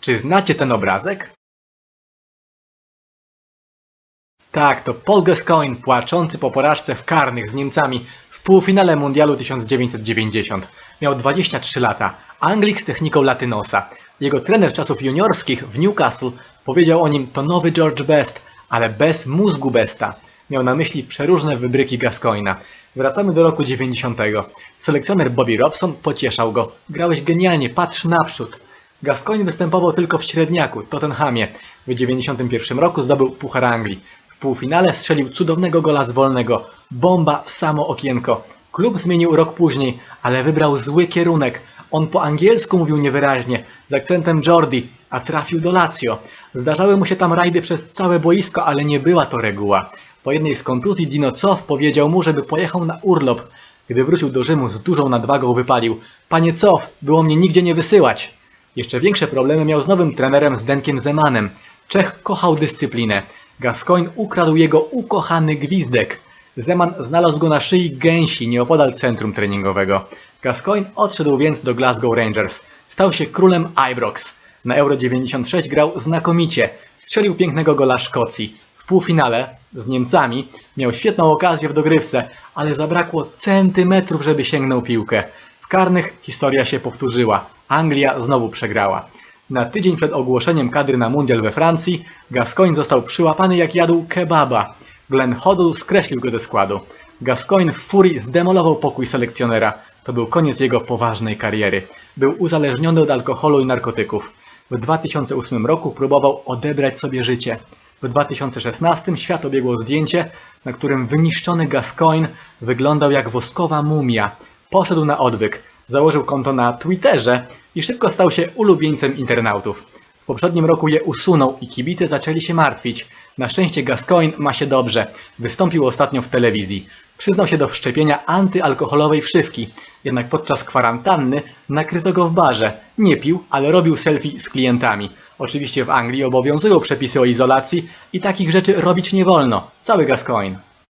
Czy znacie ten obrazek? Tak, to Paul Gascoigne płaczący po porażce w karnych z Niemcami w półfinale Mundialu 1990. Miał 23 lata, Anglik z techniką latynosa. Jego trener czasów juniorskich w Newcastle powiedział o nim to nowy George Best, ale bez mózgu Besta. Miał na myśli przeróżne wybryki Gascoigna. Wracamy do roku 90. Selekcjoner Bobby Robson pocieszał go. Grałeś genialnie, patrz naprzód. Gascoigne występował tylko w średniaku, Tottenhamie. W 91 roku zdobył Puchar Anglii. W półfinale strzelił cudownego gola z wolnego. Bomba w samo okienko. Klub zmienił rok później, ale wybrał zły kierunek. On po angielsku mówił niewyraźnie, z akcentem Jordi, a trafił do Lazio. Zdarzały mu się tam rajdy przez całe boisko, ale nie była to reguła. Po jednej z kontuzji Dino Cow powiedział mu, żeby pojechał na urlop. Gdy wrócił do Rzymu z dużą nadwagą wypalił. Panie Cow, było mnie nigdzie nie wysyłać. Jeszcze większe problemy miał z nowym trenerem Zdenkiem Zemanem. Czech kochał dyscyplinę. Gascoigne ukradł jego ukochany gwizdek. Zeman znalazł go na szyi gęsi nieopodal centrum treningowego. Gascoigne odszedł więc do Glasgow Rangers. Stał się królem Ibrox. Na Euro 96 grał znakomicie. Strzelił pięknego gola Szkocji. W półfinale z Niemcami miał świetną okazję w dogrywce, ale zabrakło centymetrów, żeby sięgnął piłkę. Karnych historia się powtórzyła. Anglia znowu przegrała. Na tydzień przed ogłoszeniem kadry na mundial we Francji, Gascoigne został przyłapany jak jadł kebaba. Glenn Hoddle skreślił go ze składu. Gascoigne w furii zdemolował pokój selekcjonera. To był koniec jego poważnej kariery. Był uzależniony od alkoholu i narkotyków. W 2008 roku próbował odebrać sobie życie. W 2016 świat obiegło zdjęcie, na którym wyniszczony Gascoigne wyglądał jak woskowa mumia. Poszedł na odwyk, założył konto na Twitterze i szybko stał się ulubieńcem internautów. W poprzednim roku je usunął i kibice zaczęli się martwić. Na szczęście Gascoigne ma się dobrze. Wystąpił ostatnio w telewizji. Przyznał się do wszczepienia antyalkoholowej wszywki. Jednak podczas kwarantanny nakryto go w barze. Nie pił, ale robił selfie z klientami. Oczywiście w Anglii obowiązują przepisy o izolacji i takich rzeczy robić nie wolno. Cały Gascoigne.